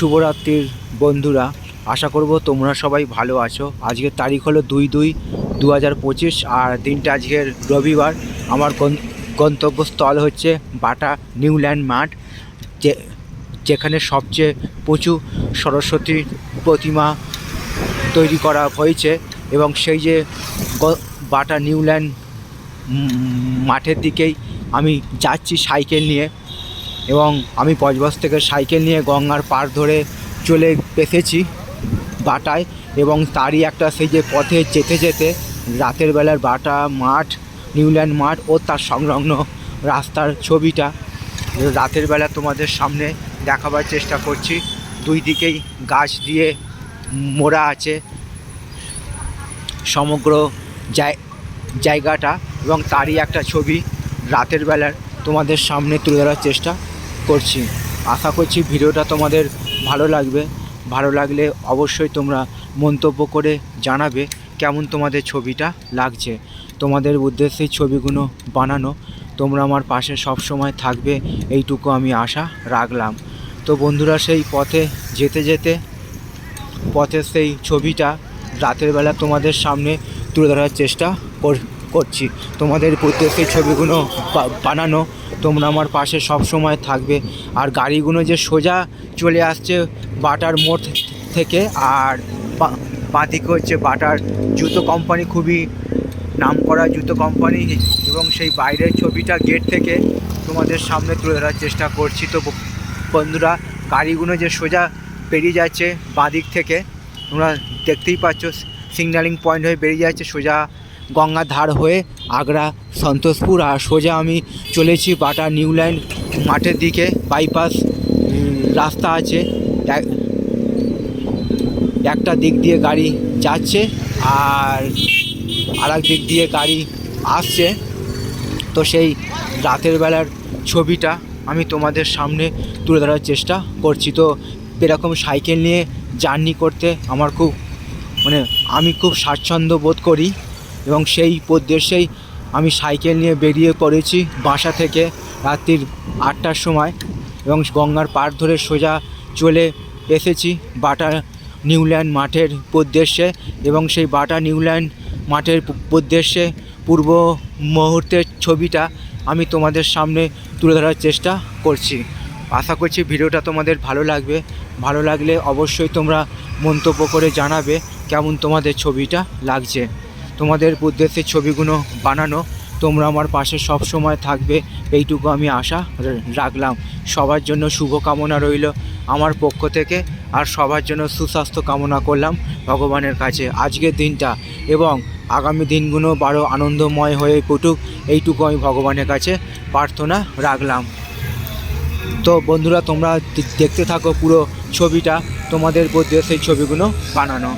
শুভরাত্রির বন্ধুরা। আশা করব তোমরা সবাই ভালো আছো। আজকের তারিখ হলো দুই দুই দু হাজার পঁচিশ আর দিনটা আজকের রবিবার। আমার গন্তব্যস্থল হচ্ছে বাটা নিউল্যান্ড মাঠ যে যেখানে সবচেয়ে প্রচুর সরস্বতীর প্রতিমা তৈরি করা হয়েছে এবং সেই যে বাটা নিউল্যান্ড মাঠের দিকেই আমি যাচ্ছি সাইকেল নিয়ে। এবং আমি পজবস থেকে সাইকেল নিয়ে গঙ্গার পার ধরে চলে এসেছি বাটায় এবং তারই একটা সেই যে পথে যেতে যেতে রাতের বেলার বাটা মাঠ, নিউল্যান্ড মাঠ ও তার সংলগ্ন রাস্তার ছবিটা রাতের বেলা তোমাদের সামনে দেখাবার চেষ্টা করছি। দুই দিকেই গাছ দিয়ে মোড়া আছে সমগ্র জায়- জায়গাটা এবং তারই একটা ছবি রাতের বেলার তোমাদের সামনে তুলে ধরার চেষ্টা করছি। আশা করছি ভিডিওটা তোমাদের ভালো লাগবে। ভালো লাগলে অবশ্যই তোমরা মন্তব্য করে জানাবে কেমন তোমাদের ছবিটা লাগছে। তোমাদের উদ্দেশ্যে ছবিগুলো বানানো। তোমরা আমার পাশে সব সময় থাকবে, এইটুকু আমি আশা রাখলাম। তো বন্ধুরা, সেই পথে যেতে যেতে পথের সেই ছবিটা রাতের বেলা তোমাদের সামনে তুলে ধরার চেষ্টা কর- করছি। তোমাদের উদ্দেশ্যে ছবিগুলো বানানো তোমরা আমার পাশে সব সময় থাকবে। আর গাড়িগুলো যে সোজা চলে আসছে বাটার মোড় থেকে, আর বাঁদিকে হচ্ছে বাটার জুতো কোম্পানি, খুবই নামকরা জুতো কোম্পানি, এবং সেই বাইরের ছবিটা গেট থেকে তোমাদের সামনে তুলে ধরার চেষ্টা করছি। তো বন্ধুরা, গাড়িগুলো যে সোজা বেরিয়ে যাচ্ছে বাঁদিক থেকে, তোমরা দেখতেই পাচ্ছ, সিগন্যালিং পয়েন্ট হয়ে বেরিয়ে যাচ্ছে সোজা গঙ্গার ধার হয়ে আগ্রা, সন্তোষপুর, আর সোজা আমি চলেছি বাটা নিউল্যান্ড মাঠের দিকে বাইপাস রাস্তা আছে। এক- একটা দিক দিয়ে গাড়ি যাচ্ছে, আর আরেক দিক দিয়ে গাড়ি আসছে। তো সেই রাতের বেলার ছবিটা আমি তোমাদের সামনে তুলে ধরার চেষ্টা করছি। তো এরকম সাইকেল নিয়ে জার্নি করতে আমার খুব মানে আমি খুব স্বাচ্ছন্দ্য বোধ করি। এবং সেই উদ্দেশ্যেই আমি সাইকেল নিয়ে বেরিয়ে পড়েছি বাসা থেকে রাত্রির আটটার সময় এবং গঙ্গার পাড় ধরে সোজা চলে এসেছি বাটা নিউল্যান্ড মাঠের উদ্দেশ্যে এবং সেই বাটা নিউল্যান্ড মাঠের উদ্দেশ্যে পূর্ব মুহূর্তের ছবিটা আমি তোমাদের সামনে তুলে ধরার চেষ্টা করছি। আশা করছি ভিডিওটা তোমাদের ভালো লাগবে। ভালো লাগলে অবশ্যই তোমরা মন্তব্য করে জানাবে কেমন তোমাদের ছবিটা লাগছে। তোমাদের উদ্দেশ্যে ছবিগুলো বানানো, তোমরা আমার পাশে সব সময় থাকবে, এইটুকু আমি আশা রাখলাম। সবার জন্য শুভকামনা রইল আমার পক্ষ থেকে, আর সবার জন্য সুস্বাস্থ্য কামনা করলাম ভগবানের কাছে। আজকের দিনটা এবং আগামী দিনগুলো বারো আনন্দময় হয়ে পড়ুক এইটুকু আমি ভগবানের কাছে প্রার্থনা রাখলাম। তো বন্ধুরা, তোমরা দেখতে থাকো পুরো ছবিটা, তোমাদের মধ্যে সেই ছবিগুলো বানানো।